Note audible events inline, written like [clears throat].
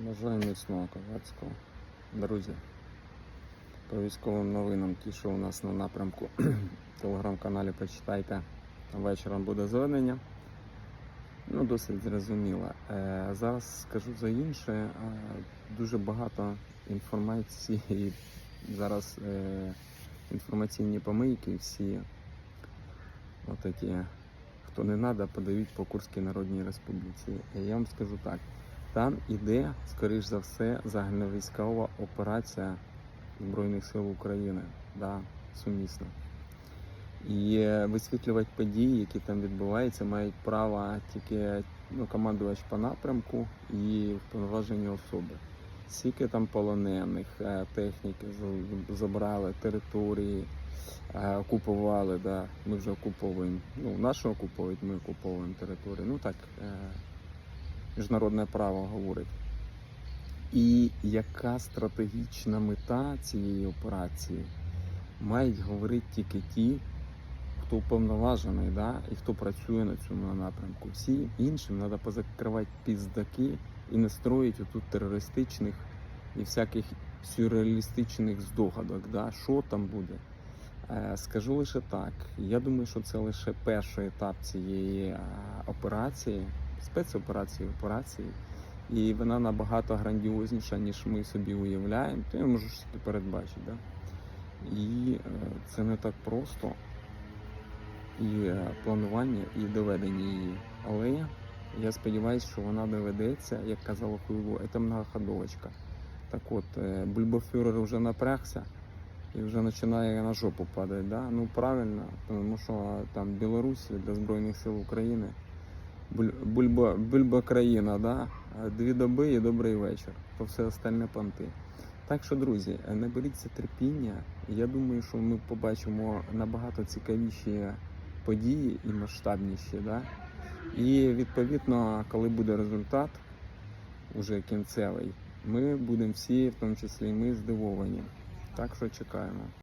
Бажаю міцного козацького. Друзі, по військовим новинам, ті, що у нас на напрямку в [clears throat] телеграм-каналі почитайте. Вечором буде зведення. Ну, досить зрозуміло. Е, зараз скажу за інше. Е, дуже багато інформації. Зараз е, інформаційні помийки всі. Отакі, хто не треба, подають по Курській Народній Республіці. Я вам скажу так. Там іде, скоріш за все, загальновійськова операція Збройних сил України, да, сумісно. І е, висвітлювати події, які там відбуваються, мають право тільки ну, командувач по напрямку і вповноважені особи. Скільки там полонених, е, техніки забрали, території, е, окупували, да. ми вже окуповуємо. Ну, наші окуповують, ми окуповуємо територію. Ну так, міжнародне право говорить. І яка стратегічна мета цієї операції, мають говорити тільки ті, хто уповноважений, да, і хто працює на цьому напрямку. Всім іншим треба позакривати піздаки і не строїти тут терористичних і всяких сюрреалістичних здогадок, да, що там буде. Е, Скажу лише так. Я думаю, що це лише перший етап цієї е, операції, спецоперації, операції. І вона набагато грандіозніша, ніж ми собі уявляємо. То я можу собі передбачити. Да? І е, це не так просто. І е, планування, і доведення її. Але я сподіваюся, що вона доведеться, як казала Хуйло, це многоходовочка. Так от, е, бульбофюрер вже напрягся і вже починає на жопу падати. Да? Ну правильно, тому що там Білорусь для Збройних сил України, бульба, бульба країна, да? Дві доби і добрий вечір. То все остальне понти. Так що, друзі, е, наберіться терпіння. Я думаю, що ми побачимо набагато цікавіші події і масштабніші. Да? І відповідно, коли буде результат, уже кінцевий, ми будемо всі, в тому числі і ми, здивовані. Так що чекаємо.